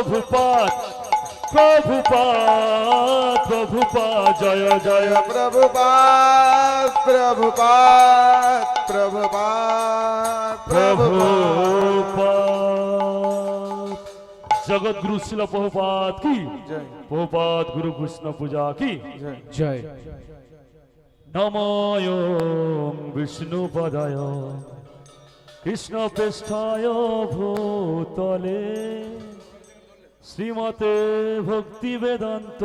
প্রভুপাত প্রভুপাত প্রভুপাত জয় জয় প্রভুপাত প্রভুপাত প্রভুপাত প্রভুপাত জগৎগুরু শিল প্রভুপাত কি জয় প্রভুপাত গুরু কৃষ্ণ পূজা কি জয় জয় নময় বিষ্ণুপদায় কৃষ্ণ পৃষ্ঠায় ভূতলে শ্রীমতে ভক্তি বেদান্ত।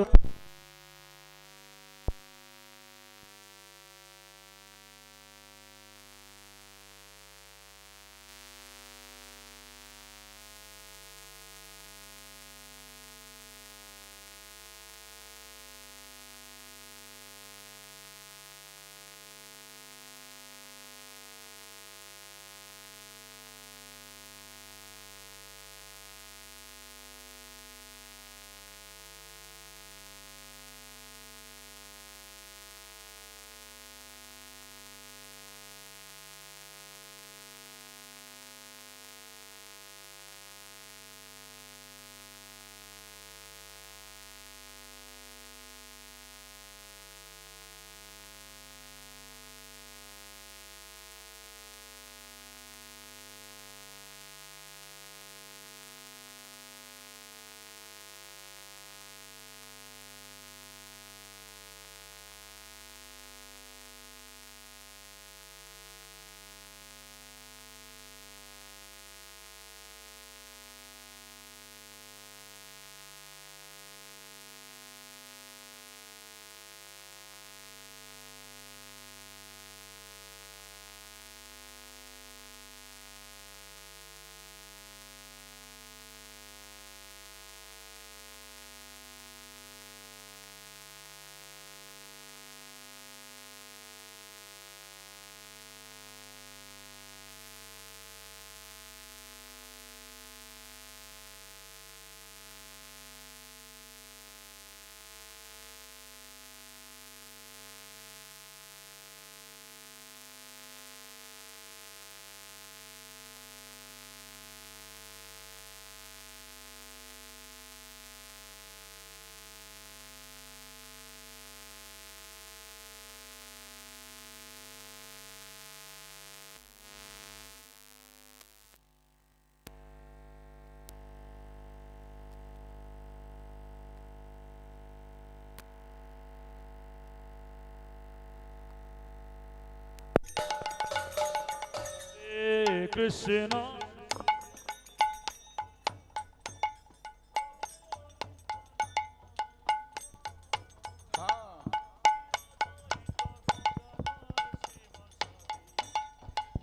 কৃষ্ণ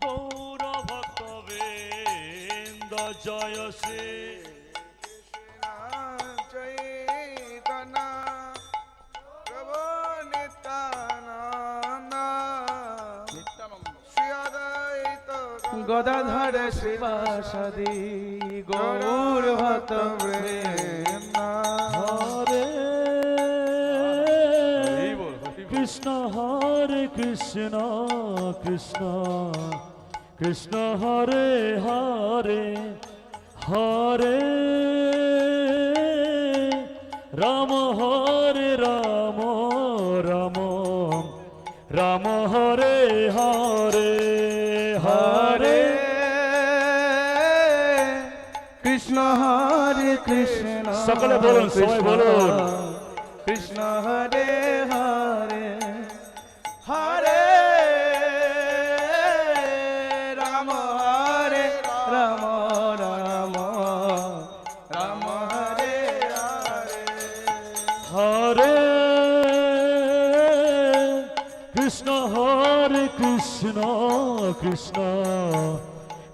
গৌর ভক্ত বৃন্দ জয় শ্রী গদাধর শিবাসাদি গৌর ভক্ত হরে কৃষ্ণ হরে কৃষ্ণ কৃষ্ণ কৃষ্ণ হরে হরে হরে। রাম হরে রাম রাম রাম হরে কৃষ্ণ হরে কৃষ্ণ সকলে বলুন, সবাই কৃষ্ণ বলুন। কৃষ্ণ হরে হরে হরে রাম হরে রাম রাম রাম হরে হরে হরে কৃষ্ণ হরে কৃষ্ণ কৃষ্ণ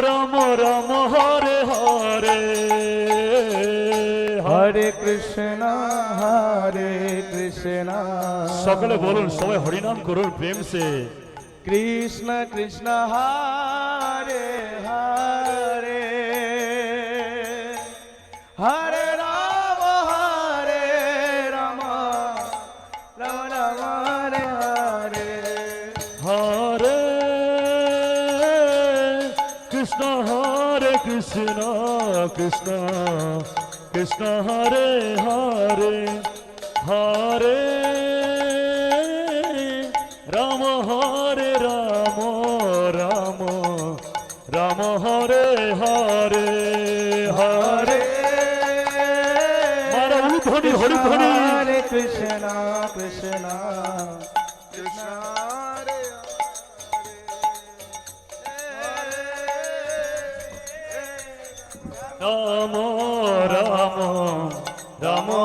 রাম রাম হরে হরে। হরে কৃষ্ণ হরে কৃষ্ণ। সকলে বলুন সবাই হরিনাম করুন প্রেম সে। কৃষ্ণ কৃষ্ণ হরে কৃষ্ণ কৃষ্ণ কৃষ্ণ হরে হরে হরে। রাম হরে রাম রাম রাম হরে হরে হরে। মারা উলুধ্বনি হরিধ্বনি হরে কৃষ্ণ কৃষ্ণ।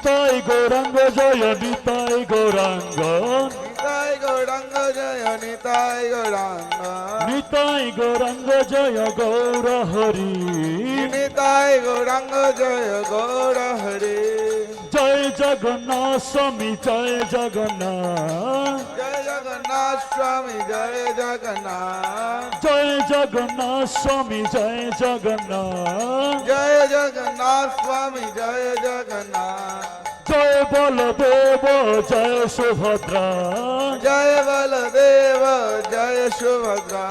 নিতাই গৌরাঙ্গ জয় নিতাই গৌরাঙ্গ নিতাই গৌরাঙ্গ জয় নিতাই গৌরাঙ্গ নিতাই গৌরাঙ্গ জয় গৌর হরি নিতাই গৌরাঙ্গ জয় গৌর হরে জয় জগন্নাথ স্বামী জয় জগন্নাথ জয় জগন্নাথ স্বামী জয় জগন্নাথ জয় জগন্নাথ স্বামী জয় জগন্নাথ জয় জগন্নাথ স্বামী জয় জগন্নাথ জয় বলদেব জয় সুভদ্রা জয় বলদেব জয় সুভদ্রা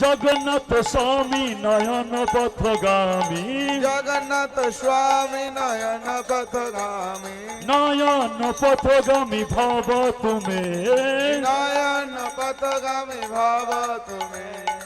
জগন্নাথ স্বামী নয়ন পথগামী। জগন্নাথ স্বামী নয়ন পথগামী। নয়ন পথগামী ভব তুমি। নয়ন পথগামী ভব তুমি।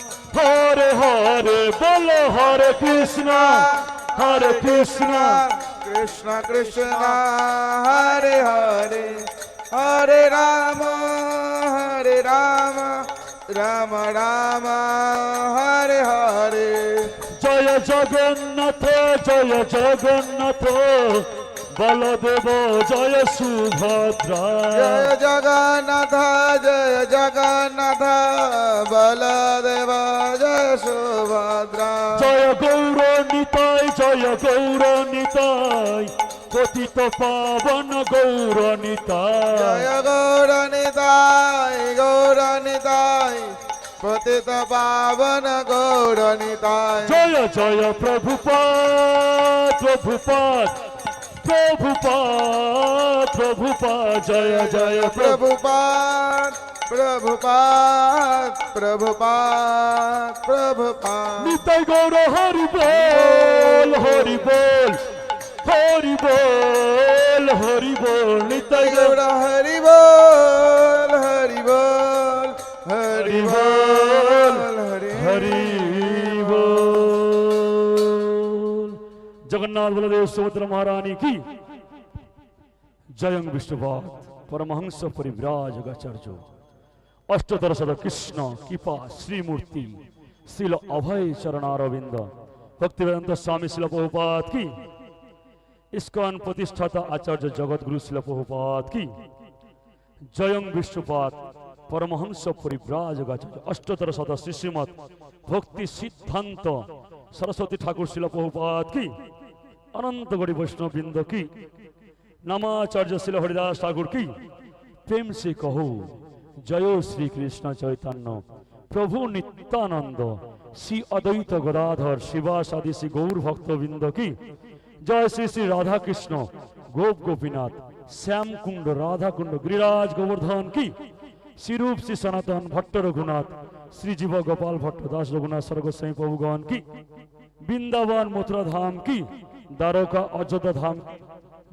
হরে হরে বলো হরে কৃষ্ণ হরে কৃষ্ণ। কৃষ্ণ কৃষ্ণ হরে হরে হরে রাম হরে রাম রাম রাম হরে হরে। জয় জগন্নাথ জয় জগন্নাথ। বলদেব জয় সুভদ্রা। জয় জগন্নাথ জয় জগন্নাথ বলদেব জয় সুভদ্রা। জয় গৌর নিতাই জয় গৌর নিতাই পতিত পাবন গৌর নিতাই। জয় গৌর নিতাই গৌর নিতাই পতিত পাবন গৌর নিতাই। জয় জয় প্রভুপাদ প্রভুপাদ। প্রভুপাদ প্রভুপাদ জয় জয় প্রভু প্রভুপাদ প্রভুপাদ প্রভুপাদ প্রভুপাদ নিতাই গৌর হরি বল হরি বল হরি বল হরি বল নিতাই গৌর হরি বল। জগন্নাথ বলদেব সুভদ্রা মহারানী কি জয়ং বিষ্ণুপাদ পরমহংস পরিব্রাজগাচার্য অষ্টতর শত কৃষ্ণ কৃপা শ্রীমূর্তি শিল অভয় চরণারবিন্দ ভক্তিবেদান্ত স্বামী শিল প্রভুপাত কি ইস্কন প্রতিষ্ঠাতা আচার্য জগৎগুরু শিল প্রভুপাত কি জয়ং বিষ্ণুপাত পরমহংস পরিব্রাজগাচার্য অষ্টতর শত শ্রী শ্রীমৎ ভক্তি সিদ্ধান্ত সরস্বতী ঠাকুর শিল প্রভুপাত কি অনন্ত গরি বৈষ্ণববৃন্দ কি? নামাচার্য শিল হরিদাস ঠাকুর কি? প্রেম সে কহু, জয় শ্রী কৃষ্ণ চৈতন্য, প্রভু নিত্যানন্দ, শ্রী অদ্বৈত গদাধর শিবাসাদি শ্রী গৌর ভক্তবৃন্দ কি? জয় শ্রী শ্রী রাধা কৃষ্ণ গোপ গোপীনাথ, শ্যামকুণ্ড, রাধাকুণ্ড, গিরিরাজ গোবর্ধন কি? শ্রীরূপ শ্রী সনাতন ভট্ট রঘুনাথ শ্রীজীব গোপাল ভট্ট, দাস রঘুনাথ, স্বর্গস্বামী প্রভুগণ কি? বৃন্দাবন মথুরা ধাম কি? দ্বারকা অযোধ্যা ধাম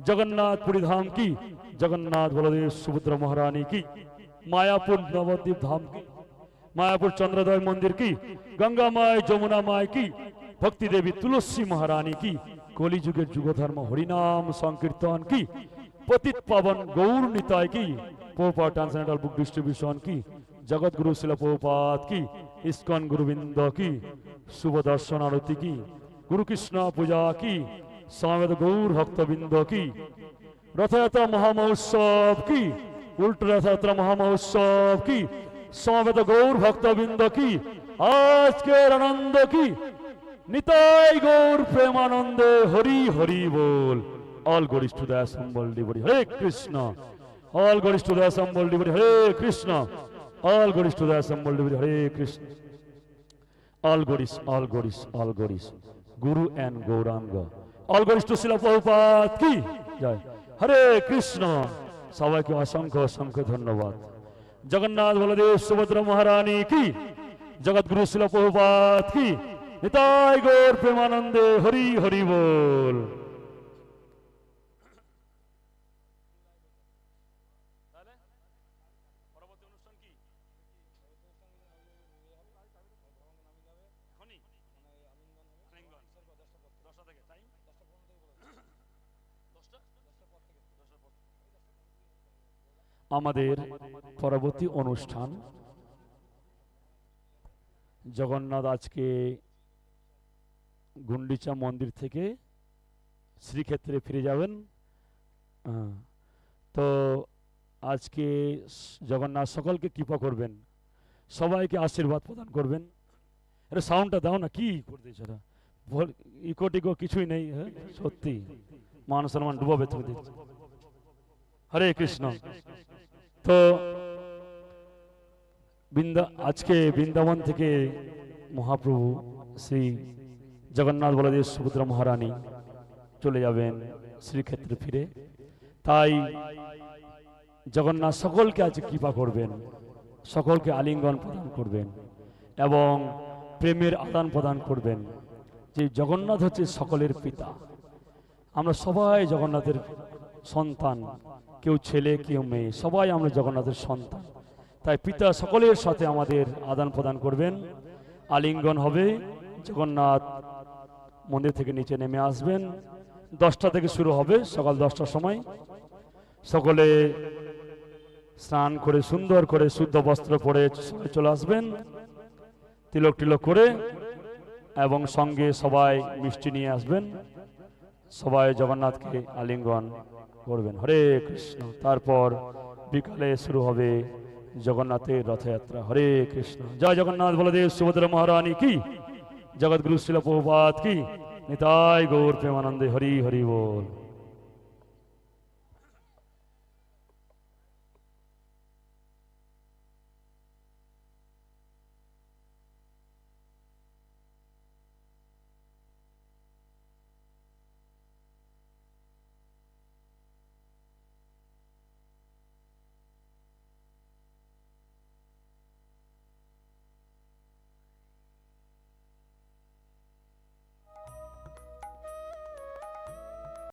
জগন্নাথ পুরী ধাম কি জগন্নাথ বলদেব সুভদ্রা মহারানী কি মায়াপুর নবদ্বীপ ধাম কি মায়াপুর চন্দ্রদয় মন্দির কি গঙ্গা মায় যমুনা মায় কি ভক্তি দেবী তুলসী মহারানী কি কলিযুগের যুগধর্ম হরিনাম সংকীর্তন কি পতিত পাবন গৌর নিতায় কি পোপা ট্রান্সলেন্টাল বুক ডিস্ট্রিবিউশন কি জগৎগুরু শিল প্রভুপাত কি ইস্কন গুরুবৃন্দ কি শুভ দর্শন আরতি কি গুরু কৃষ্ণ পূজা কি সমেত গৌর ভক্তবৃন্দ কি? রথযাত্রা মহামহোৎসব কি? উল্টো রথযাত্রা মহামহোৎসব কি? সমেত গৌর ভক্তবৃন্দ কি? আজকের আনন্দ কি? নিতাই গৌর প্রেমানন্দে, হরি হরি বল। অল গরিষ্ঠ টু দ্য অ্যাসেম্বল ডিবডি হরে কৃষ্ণ। অল গরিষ্ঠ টু দ্য অ্যাসেম্বল ডিবডি হরে কৃষ্ণ। অল গরিষ্ঠ to the assemble ডিবডি Hare Krishna. All গরিস all গরিস all গরিস Guru and Gauranga. All গরিস two শিল প্রভুপাত কি জয় হরে কৃষ্ণ সবাইকে অসংখ্য অসংখ্য ধন্যবাদ জগন্নাথ বলদেব সুভদ্রা মহারানী কি জগৎগুরু শিল প্রভুপাত কি নিতাই গৌর প্রেমানন্দে হরি হরি বল আমাদের পরবর্তী অনুষ্ঠান। জগন্নাথ আজকে গুন্ডিচা মন্দির থেকে শ্রীক্ষেত্রে ফিরে যাবেন। তো আজকে জগন্নাথ সকলকে কৃপা করবেন, সবাইকে আশীর্বাদ প্রদান করবেন। আরে সাউন্ডটা দাও না, কি করতে এরা ইকো কিছুই নেই হ্যাঁ? সত্যি মান সম্মান ডুবাবে তুমি দেখছি। হরে কৃষ্ণ। তো বৃন্দা, আজকে বৃন্দাবন থেকে মহাপ্রভু শ্রী জগন্নাথ বলদেব সুভদ্রা মহারানী চলে যাবেন শ্রীক্ষেত্রে ফিরে। তাই জগন্নাথ সকলকে আজ কৃপা করবেন, সকলকে আলিঙ্গন প্রদান করবেন এবং প্রেমের আদান প্রদান করবেন। যে জগন্নাথ হচ্ছে সকলের পিতা। আমরা সবাই জগন্নাথের সন্তান। কেউ ছেলে, কেউ মেয়ে, সবাই আমরা জগন্নাথের সন্তান। তাই পিতা সকলের সাথে আমাদের আদান প্রদান করবেন। আলিঙ্গন হবে, জগন্নাথ মন্দির থেকে নিচে নেমে আসবেন। দশটা থেকে শুরু হবে, সকাল দশটার সময়। সকলে স্নান করে, সুন্দর করে শুদ্ধ বস্ত্র পরে চলে আসবেন। তিলক টিলক করে এবং সঙ্গে সবাই মিষ্টি নিয়ে আসবেন। সবাই জগন্নাথকে আলিঙ্গন করবেন। হরে কৃষ্ণ। তারপর বিকালে শুরু হবে জগন্নাথের রথযাত্রা। হরে কৃষ্ণ। জয় জগন্নাথ। বলদেব সুভদ্র মহারানী কি? জগৎগুরু শিল কি? নিতাই গৌর প্রেমানন্দে হরি হরি বল।